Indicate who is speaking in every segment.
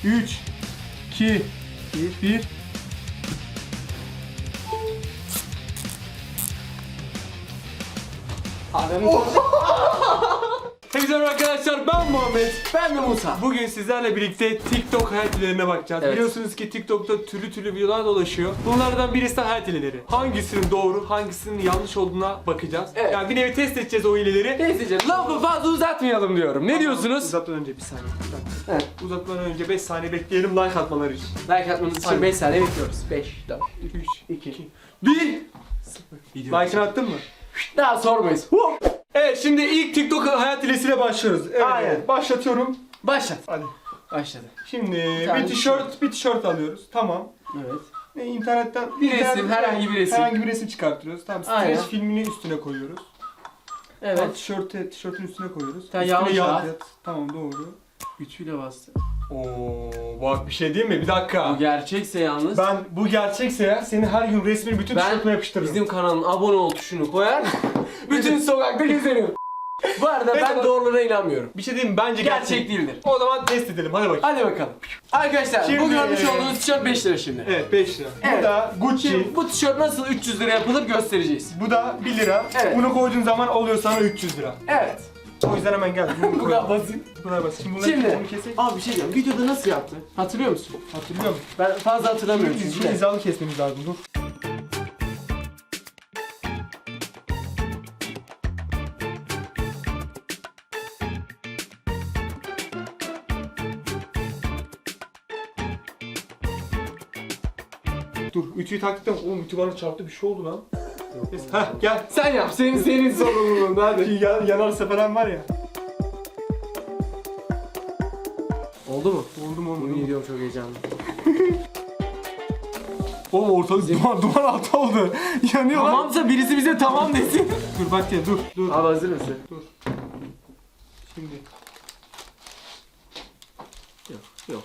Speaker 1: 3 2 1 1 Hepinize arkadaşlar ben Muhammed.
Speaker 2: Ben de Musa.
Speaker 1: Bugün sizlerle birlikte TikTok hayat bakacağız.
Speaker 2: Evet.
Speaker 1: Biliyorsunuz ki TikTok'ta türlü türlü videolar dolaşıyor. Bunlardan birisi de hayat hileleri. Hangisinin doğru, hangisinin yanlış olduğuna bakacağız.
Speaker 2: Evet.
Speaker 1: Yani bir nevi test edeceğiz o hileleri.
Speaker 2: Neyse lafı fazla uzatmayalım diyorum. Ne diyorsunuz?
Speaker 1: Uzatmadan önce bir saniye. Bir dakika.
Speaker 2: Evet.
Speaker 1: Uzatmadan önce 5 saniye bekleyelim like atmaları için.
Speaker 2: Like atmanız için
Speaker 1: Aynen.
Speaker 2: 5 saniye bekliyoruz. 5, 4,
Speaker 1: 3
Speaker 2: 2,
Speaker 1: 1
Speaker 2: Video.
Speaker 1: Like'ını attın mı?
Speaker 2: Daha sormayız.
Speaker 1: Evet şimdi ilk TikTok hayat hilesiyle başlıyoruz. Evet,
Speaker 2: Aynen.
Speaker 1: Başlatıyorum.
Speaker 2: Başlat.
Speaker 1: Hadi.
Speaker 2: Başladı.
Speaker 1: Şimdi
Speaker 2: tane
Speaker 1: bir tişört, bir tişört alıyoruz. Tamam.
Speaker 2: Evet.
Speaker 1: E, internetten
Speaker 2: Bir
Speaker 1: internet-
Speaker 2: resim, herhangi bir resim.
Speaker 1: Herhangi bir resim çıkartıyoruz. Tamam.
Speaker 2: Aynen.
Speaker 1: Streç filmini üstüne koyuyoruz. Tamam,
Speaker 2: Evet.
Speaker 1: tişörte, tişörtün üstüne koyuyoruz.
Speaker 2: Tamam,
Speaker 1: üstüne yağ. Tamam doğru.
Speaker 2: Ütüyle bastı.
Speaker 1: Oo, bak bir şey diyeyim mi? Bir dakika.
Speaker 2: Bu gerçekse yalnız.
Speaker 1: Ben bu gerçekse eğer senin her gün resmini bütün
Speaker 2: Ben
Speaker 1: tişörtüme yapıştırırım.
Speaker 2: bizim kanalın abone ol tuşunu koyar. Bütün sokakta gezerim. Bu arada ben doğrularına inanmıyorum.
Speaker 1: Bir şey diyeyim mi? Bence
Speaker 2: Gerçek değildir.
Speaker 1: O zaman test edelim. Hadi bakayım.
Speaker 2: Hadi bakalım. Arkadaşlar
Speaker 1: Şimdi-
Speaker 2: bu görmüş olduğunuz tişört 5 lira şimdi.
Speaker 1: Evet 5 lira.
Speaker 2: Evet.
Speaker 1: Bu da Gucci.
Speaker 2: Şimdi bu tişört nasıl 300 lira yapılır göstereceğiz.
Speaker 1: Bu da 1 lira.
Speaker 2: Evet.
Speaker 1: Bunu koyduğun zaman oluyor sana 300 lira.
Speaker 2: Evet.
Speaker 1: O yüzden hemen gel. Bunu
Speaker 2: Bu kadar basit.
Speaker 1: Bu kadar basit. Şimdi bunları
Speaker 2: Şimdi
Speaker 1: bunu keseyim.
Speaker 2: abi bir şey diyeceğim. Videoda nasıl yaptı? Hatırlıyor musun?
Speaker 1: Hatırlıyor musun?
Speaker 2: Ben fazla hatırlamıyorum
Speaker 1: Biz
Speaker 2: çünkü. de.
Speaker 1: hizalı kesmemiz lazım. Dur. Dur, ütüyü taktıktan oğlum ütü bana çarptı bir şey oldu lan. Heh gel.
Speaker 2: Sen yap. Senin senin sorumluluğun hadi.
Speaker 1: Yan, yanarsa falan var ya.
Speaker 2: Oldu mu?
Speaker 1: Oldu mu
Speaker 2: Bunu
Speaker 1: oğlum?
Speaker 2: gidiyorum çok heyecanlı.
Speaker 1: Oğlum ortalık duman, duman altı oldu. Yanıyor lan.
Speaker 2: Tamamsa birisi bize tamam desin.
Speaker 1: Dur bak ya dur dur.
Speaker 2: Abi hazır mısın?
Speaker 1: Şimdi.
Speaker 2: Yok yok.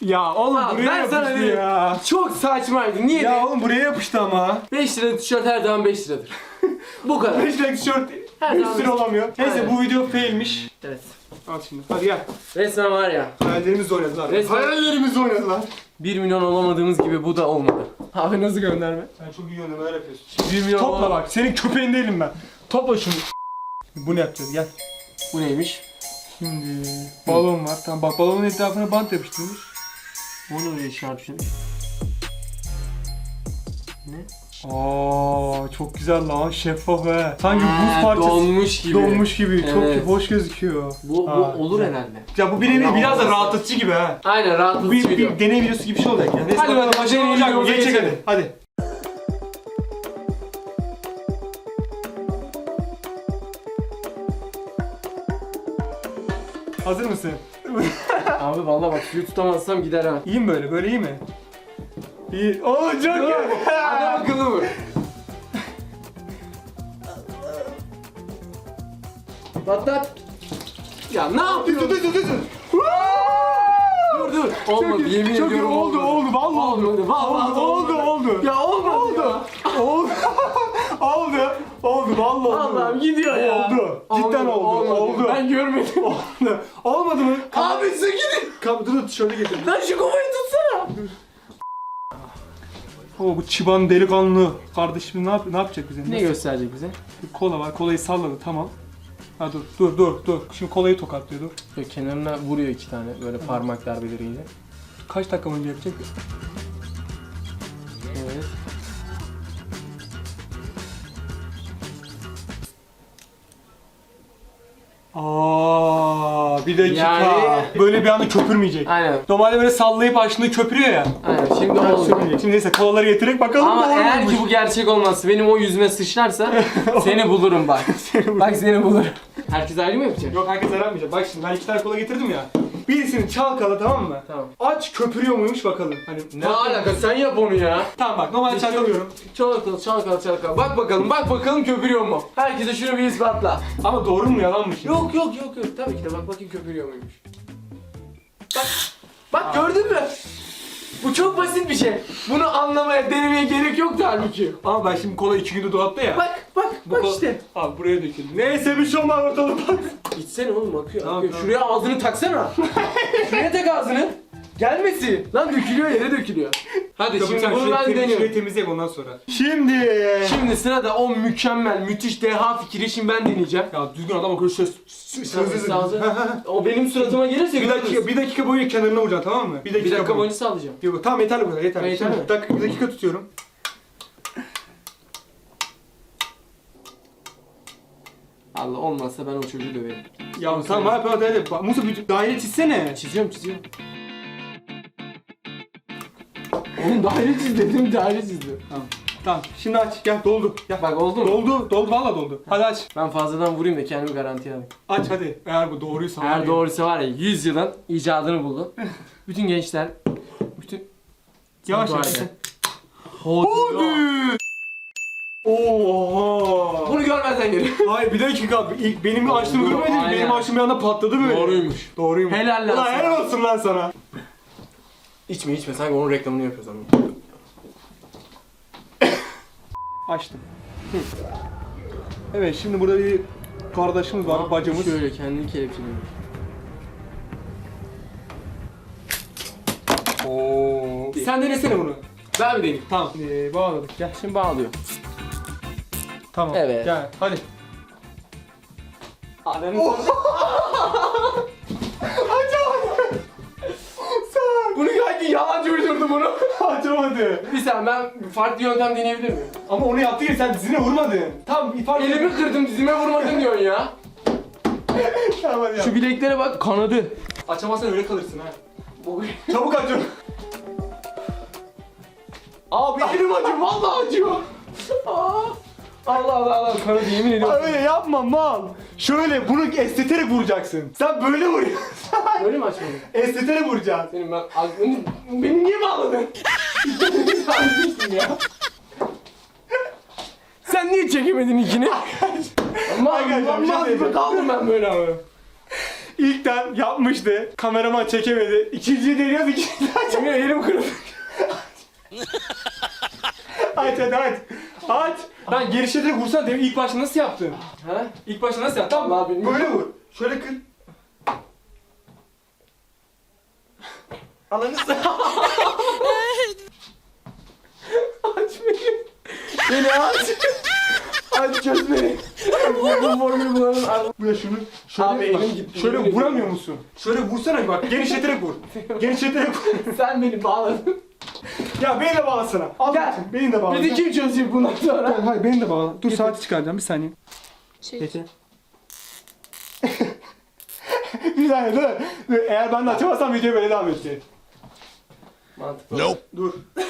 Speaker 1: Ya oğlum
Speaker 2: Abi
Speaker 1: buraya
Speaker 2: ben sana
Speaker 1: yapıştı
Speaker 2: dedim.
Speaker 1: ya.
Speaker 2: Çok saçmaydı. Niye?
Speaker 1: Ya oğlum buraya yapıştı ama.
Speaker 2: 5 lira tişört her zaman 5 liradır. Bu kadar.
Speaker 1: 5 lira tişört
Speaker 2: Her
Speaker 1: bir
Speaker 2: zaman
Speaker 1: sürü
Speaker 2: beş-
Speaker 1: olamıyor. Neyse
Speaker 2: Aynen.
Speaker 1: bu video failmiş.
Speaker 2: Evet.
Speaker 1: Al şimdi. Hadi gel.
Speaker 2: Resmen var ya.
Speaker 1: Hayallerimizle oynadılar.
Speaker 2: Resmen-
Speaker 1: Hayallerimizle oynadılar.
Speaker 2: 1 milyon olamadığımız gibi bu da olmadı. Abi nasıl gönderme?
Speaker 1: Sen çok iyi göndermeler yapıyorsun.
Speaker 2: 1 milyon
Speaker 1: Topla
Speaker 2: olamadı.
Speaker 1: bak. Senin köpeğin değilim ben. Topla şunu. Bunu yapacağız gel.
Speaker 2: Bu neymiş?
Speaker 1: Şimdi balon var. Tamam bak balonun etrafına bant yapıştırmış.
Speaker 2: Onu öyle çarpışmış. Ne?
Speaker 1: Aa çok güzel lan şeffaf he. Sanki buz parçası
Speaker 2: Donmuş gibi.
Speaker 1: donmuş gibi. Çok
Speaker 2: Evet.
Speaker 1: hoş gözüküyor.
Speaker 2: Bu, bu
Speaker 1: Ha,
Speaker 2: olur herhalde.
Speaker 1: Ya bu bir nevi
Speaker 2: Allah
Speaker 1: biraz da rahatlatıcı gibi ha.
Speaker 2: Aynen
Speaker 1: Bu
Speaker 2: rahatlatıcı
Speaker 1: bir,
Speaker 2: video.
Speaker 1: bir deney videosu gibi bir şey olacak yani. Neyse,
Speaker 2: Hadi
Speaker 1: bakalım başarılı olacak mı?
Speaker 2: videomuza
Speaker 1: Geçecek
Speaker 2: geçelim.
Speaker 1: hadi. Hadi. Hazır mısın?
Speaker 2: Abi vallahi bak suyu tutamazsam gider ha.
Speaker 1: İyi mi böyle? Böyle iyi mi? İyi. Oo çok iyi.
Speaker 2: Adam akıllı vur. Patlat. Ya ne yapıyorsun?
Speaker 1: dur dur dur. dur.
Speaker 2: Dur dur. Olmadı
Speaker 1: Çok iyi,
Speaker 2: yemin
Speaker 1: çok iyi.
Speaker 2: ediyorum
Speaker 1: oldu oldu vallahi oldu.
Speaker 2: Olmadı vallahi
Speaker 1: Oldu oldu oldu.
Speaker 2: Ya olmadı
Speaker 1: Oldu. Oldu. oldu. Oldu vallahi oldu.
Speaker 2: Allah'ım gidiyor ya.
Speaker 1: Oldu. Cidden oldu. Oldu.
Speaker 2: Ben görmedim.
Speaker 1: Oldu. Olmadı mı?
Speaker 2: Abi su gidin.
Speaker 1: Kap dur dur tişörtü getir.
Speaker 2: Lan şu kovayı tutsana.
Speaker 1: Oo bu çıban delikanlı kardeşim ne yap ne yapacak bize?
Speaker 2: Ne
Speaker 1: Nasıl-
Speaker 2: gösterecek bize?
Speaker 1: Bir kola var. Kolayı salladı tamam. Ha dur dur dur dur. Şimdi kolayı tokatlıyor dur.
Speaker 2: Böyle kenarına vuruyor iki tane böyle parmak darbeleriyle.
Speaker 1: Kaç dakika önce yapacak? Aa bir dakika.
Speaker 2: Yani-
Speaker 1: Böyle bir anda köpürmeyecek.
Speaker 2: Aynen.
Speaker 1: Normalde böyle sallayıp açtığında köpürüyor ya.
Speaker 2: Aynen şimdi oldu.
Speaker 1: sürmeyecek. Şimdi neyse kolaları getirerek bakalım
Speaker 2: Ama
Speaker 1: doğru
Speaker 2: eğer
Speaker 1: muymuş.
Speaker 2: ki bu gerçek olmazsa benim o yüzüme sıçrarsa seni bulurum bak. bak seni bulurum. Herkes ayrı mı yapacak?
Speaker 1: Yok herkes aranmayacak. Bak şimdi ben iki tane kola getirdim ya. Birisini çalkala tamam mı?
Speaker 2: Tamam.
Speaker 1: Aç köpürüyor muymuş bakalım. Hani
Speaker 2: Ne alaka sen yap onu ya.
Speaker 1: Tamam bak normalde çalkalıyorum.
Speaker 2: Çalkal çalkal çalkal. Bak bakalım bak bakalım köpürüyor mu? Herkese şunu bir ispatla.
Speaker 1: Ama doğru mu yalan mı şimdi?
Speaker 2: Yok yok yok yok. Tabii ki de bak bakayım köpürüyor muymuş. Bak. Bak gördün mü? Bu çok basit bir şey. Bunu anlamaya, denemeye gerek yoktu halbuki.
Speaker 1: Ama ben şimdi kola iki gündür dolapta ya.
Speaker 2: Bak bak
Speaker 1: Bu
Speaker 2: bak
Speaker 1: kola-
Speaker 2: işte.
Speaker 1: Abi buraya döküldü. Neyse bir şey olmaz ortalık.
Speaker 2: İçsene oğlum akıyor. Akıyor.
Speaker 1: tamam.
Speaker 2: Şuraya ağzını taksana. Şuraya tak ağzını. Gelmesin. Lan dökülüyor yere dökülüyor. Hadi şimdi
Speaker 1: Sen
Speaker 2: bunu
Speaker 1: şurayı
Speaker 2: ben
Speaker 1: temiz-
Speaker 2: deniyorum.
Speaker 1: Şurayı temizleyelim ondan sonra. Şimdi.
Speaker 2: Şimdi sırada o mükemmel, müthiş deha fikri şimdi ben deneyeceğim.
Speaker 1: Ya düzgün adam akıllı şöyle s- s-.
Speaker 2: Sağ-. O benim suratıma gelirse
Speaker 1: Bir dakika, bir dakika boyunca kenarına vuracaksın tamam mı? Bir dakika,
Speaker 2: Bir dakika boyunca sallayacağım.
Speaker 1: Yok tamam yeterli bu kadar yeterli.
Speaker 2: Ha, yeter
Speaker 1: Şimdi
Speaker 2: mi?
Speaker 1: bir dakika, bir dakika tutuyorum.
Speaker 2: Allah olmazsa ben o çocuğu döverim.
Speaker 1: Ya
Speaker 2: Tamam,
Speaker 1: hadi hadi hadi. Musa bir daire çizsene.
Speaker 2: Çiziyorum çiziyorum. Oğlum daire çiz dedim daire çizdim.
Speaker 1: Tamam. Tamam şimdi aç gel doldu. Gel.
Speaker 2: Bak oldu mu?
Speaker 1: Doldu doldu valla doldu. Hadi aç.
Speaker 2: Ben fazladan vurayım da kendimi garantiye alayım.
Speaker 1: Aç hadi. Eğer bu doğruysa.
Speaker 2: Eğer doğruysa var ya 100 yılın icadını buldu. Bütün gençler, bütün...
Speaker 1: Yavaş yavaş. Hadi. Oha.
Speaker 2: Bunu görmezden geliyor.
Speaker 1: Hayır bir dakika. İlk benim açtığımı görmedin mi? Benim açtığım bir anda patladı böyle.
Speaker 2: Doğruymuş.
Speaker 1: Doğruyum.
Speaker 2: Helal lan
Speaker 1: Ulan helal olsun lan sana.
Speaker 2: İçme içme sanki onun reklamını yapıyoruz ama.
Speaker 1: Açtım. Evet şimdi burada bir kardeşimiz var, bacımız.
Speaker 2: Şöyle kendini kelepçeliyor.
Speaker 1: Oo. Sen denesene bunu.
Speaker 2: Ben mi deneyeyim?
Speaker 1: Tamam. Ee, bağladık. Gel.
Speaker 2: Şimdi bağlıyor.
Speaker 1: Tamam.
Speaker 2: Evet.
Speaker 1: Gel. Hadi.
Speaker 2: Ananı bunu?
Speaker 1: Açamadı.
Speaker 2: Bir saniye ben farklı yöntem deneyebilir miyim?
Speaker 1: Ama onu yaptı ya sen dizine vurmadın. Tam ifade
Speaker 2: Elimi kırdım dizime vurmadın diyorsun ya.
Speaker 1: Tamam hadi yap.
Speaker 2: Şu bileklere bak kanadı.
Speaker 1: Açamazsan öyle kalırsın ha. Çabuk aç onu.
Speaker 2: Abi elim acıyor vallahi acıyor. Aa. Allah Allah Allah kanadı yemin ediyorum.
Speaker 1: Öyle yapma mal. Şöyle bunu esteterek vuracaksın. Sen böyle vuruyorsun.
Speaker 2: Böyle mi açmadın?
Speaker 1: esteterek vuracaksın.
Speaker 2: Senin ben aklını... Beni niye bağladın? Sanmıştım ya. Sen niye çekemedin ikini? Ama
Speaker 1: Arkadaşlar, bir şey söyleyeceğim.
Speaker 2: kaldım ben böyle ama.
Speaker 1: İlkten yapmıştı. Kameraman çekemedi. İkinciyi deniyoruz ikinciyi aç.
Speaker 2: Yemin elim kırıldı.
Speaker 1: Aç hadi aç. Aç. Ben geri esteterek vursana demin ilk başta nasıl yaptın?
Speaker 2: Ha?
Speaker 1: İlk başta nasıl yaptın? Tamam.
Speaker 2: Bilmiyorum.
Speaker 1: Böyle vur. Şöyle kır. Ananı s-
Speaker 2: Aç beni. Beni aç. Aç çöz beni. Bu formülü bulalım.
Speaker 1: Bu ya şunu şöyle
Speaker 2: Abi
Speaker 1: bak,
Speaker 2: elim gitti,
Speaker 1: Şöyle vuramıyor musun? Şöyle vursana bak genişleterek vur. genişleterek vur.
Speaker 2: Sen beni bağladın.
Speaker 1: Ya beni de bağlasana. Al
Speaker 2: Gel.
Speaker 1: Beni de bağla.
Speaker 2: Bir de kim çözecek bundan sonra?
Speaker 1: Gel, hayır beni de bağla. Dur saati çıkaracağım bir saniye.
Speaker 2: Peki.
Speaker 1: Bir saniye dur. dur. Eğer ben de açamazsam video böyle devam edecek.
Speaker 2: Mantıklı.
Speaker 1: Dur.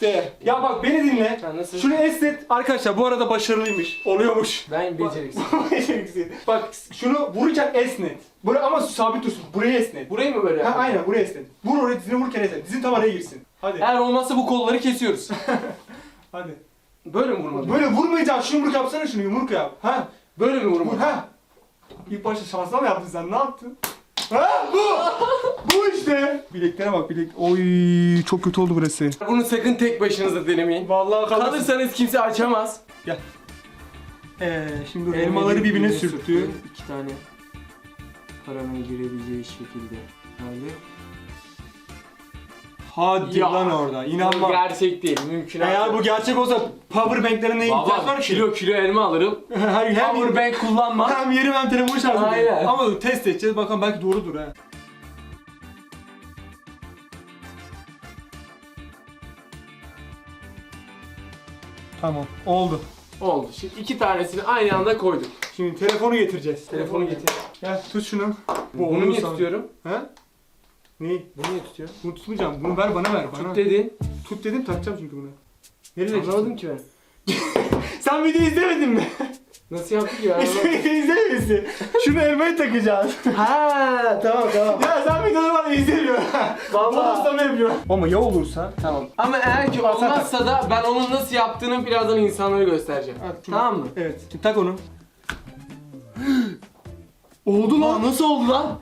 Speaker 1: işte. Ya bak beni dinle.
Speaker 2: Ha, nasıl?
Speaker 1: Şunu esnet. Arkadaşlar bu arada başarılıymış. Oluyormuş.
Speaker 2: Ben beceriksiz.
Speaker 1: Beceriksiz. bak şunu vururken esnet. Buraya ama sabit dursun. Burayı esnet.
Speaker 2: Burayı mı böyle
Speaker 1: Ha
Speaker 2: yapalım?
Speaker 1: aynen buraya esnet. Vur oraya dizine vururken esnet. Dizin tam araya girsin. Hadi.
Speaker 2: Eğer olmazsa bu kolları kesiyoruz.
Speaker 1: Hadi.
Speaker 2: Böyle mi vurmalı?
Speaker 1: Böyle vurmayacaksın. Şu yumruk yapsana şunu yumruk yap. Ha.
Speaker 2: Böyle mi
Speaker 1: Vur
Speaker 2: vurmalı?
Speaker 1: ha. İlk başta şansla mı yaptın sen? Ne yaptın? Ha bu. bu işte. Bileklere bak bilek. Oy çok kötü oldu burası.
Speaker 2: Bunu sakın tek başınıza denemeyin.
Speaker 1: Vallahi kalırsın.
Speaker 2: Kalırsanız kimse açamaz.
Speaker 1: Ee, şimdi elmaları birbirine sürttü.
Speaker 2: İki tane paranın girebileceği şekilde. Hadi.
Speaker 1: Hadi
Speaker 2: Ya.
Speaker 1: lan orada.
Speaker 2: Bu
Speaker 1: İnanmam.
Speaker 2: gerçek değil. Mümkün
Speaker 1: Eğer bu gerçek olsa power bank'lere ne ihtiyaç
Speaker 2: Baba
Speaker 1: var ki?
Speaker 2: kilo kilo elma alırım.
Speaker 1: Her hem,
Speaker 2: Power bank kullanma.
Speaker 1: hem yerim hem telefonu şarj edeyim.
Speaker 2: Aynen.
Speaker 1: Ama test edeceğiz bakalım belki doğrudur ha. Tamam oldu.
Speaker 2: Oldu. Şimdi iki tanesini aynı anda koyduk.
Speaker 1: Şimdi telefonu getireceğiz.
Speaker 2: Telefonu getir.
Speaker 1: Gel tut şunu.
Speaker 2: Bunu
Speaker 1: onun
Speaker 2: niye tutuyorum?
Speaker 1: Ha? Neyi?
Speaker 2: Bunu niye tutuyor?
Speaker 1: Bunu tutmayacağım. Bunu ver bana ver. Bana.
Speaker 2: Tut dedin.
Speaker 1: Tut dedim takacağım çünkü bunu. Nereye
Speaker 2: Anlamadım ki ben.
Speaker 1: Sen videoyu izlemedin mi?
Speaker 2: Nasıl yaptık ya?
Speaker 1: videoyu izlememişsin. Şunu elmaya takacağız.
Speaker 2: ha tamam tamam.
Speaker 1: ya sen videoyu bana izlemiyorsun.
Speaker 2: Vallahi.
Speaker 1: Olursa yapıyor. Ama ya olursa?
Speaker 2: Tamam. Ama eğer ki olmazsa da ben onun nasıl yaptığını birazdan insanlara göstereceğim.
Speaker 1: Şunu-
Speaker 2: Tamam mı?
Speaker 1: Evet. Şimdi tak onu. oldu
Speaker 2: Aa, nasıl oldu lan?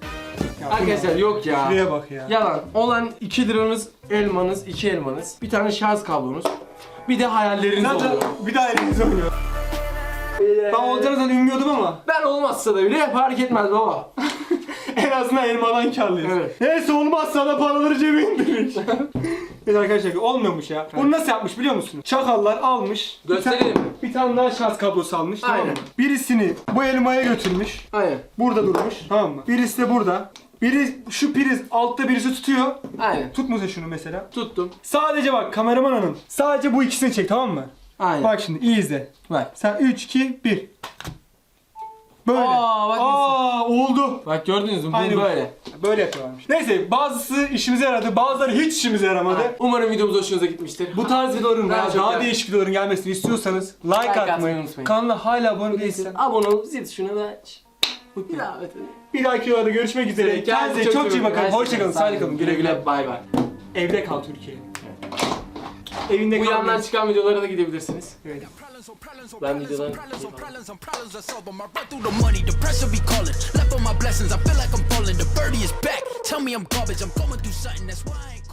Speaker 2: Arkadaşlar yok ya.
Speaker 1: Şuraya bak ya.
Speaker 2: Yalan. Olan 2 liranız, elmanız, 2 elmanız, bir tane şarj kablonuz, bir de hayalleriniz
Speaker 1: Zaten
Speaker 2: oluyor.
Speaker 1: bir daha eliniz oynuyor. Ben olacağını zaten ümmüyordum ama
Speaker 2: Ben olmazsa da bile fark etmez baba.
Speaker 1: en azından elmadan karlıyız.
Speaker 2: Evet.
Speaker 1: Neyse olmazsa da paraları cebe indirir. Evet arkadaşlar olmuyormuş ya. Bunu nasıl yapmış biliyor musunuz? Çakallar almış. bir
Speaker 2: Gösterelim
Speaker 1: tane-
Speaker 2: mi?
Speaker 1: Bir tane daha şarj kablosu almış tamam mı?
Speaker 2: Aynen.
Speaker 1: Birisini bu elmaya götürmüş.
Speaker 2: Aynen.
Speaker 1: Burada durmuş tamam mı? Birisi de burada. Biri şu priz altta birisi tutuyor.
Speaker 2: Aynen.
Speaker 1: Tut Musa şunu mesela.
Speaker 2: Tuttum.
Speaker 1: Sadece bak kameraman hanım. Sadece bu ikisini çek tamam mı?
Speaker 2: Aynen.
Speaker 1: Bak şimdi iyi izle. Bak sen 3 2 1. Böyle.
Speaker 2: Aa, bak
Speaker 1: Aa oldu.
Speaker 2: Bak gördünüz mü? Bu
Speaker 1: Aynı bu.
Speaker 2: böyle.
Speaker 1: Böyle yapıyorlarmış. Neyse bazısı işimize yaradı, bazıları hiç işimize yaramadı.
Speaker 2: Umarım videomuz hoşunuza gitmiştir.
Speaker 1: Bu tarz videoların daha,
Speaker 2: çok
Speaker 1: daha
Speaker 2: yani-
Speaker 1: değişik videoların gelmesini istiyorsanız like,
Speaker 2: Like atmayı
Speaker 1: atmayı,
Speaker 2: unutmayın.
Speaker 1: kanala hala abone değilsen.
Speaker 2: Abone ol, zil tuşuna da aç. Bir daha evet.
Speaker 1: Bir dahaki videoda görüşmek üzere. Kendinize çok iyi bakın. Hoşçakalın, sağlıkla kalın.
Speaker 2: Güle güle bay bay.
Speaker 1: Evde kal Türkiye. Evinde
Speaker 2: Bu
Speaker 1: kal.
Speaker 2: yandan çıkan videolara da gidebilirsiniz.
Speaker 1: Evet.
Speaker 2: Ben videodan.
Speaker 3: Tell me I'm garbage, I'm going through something. That's why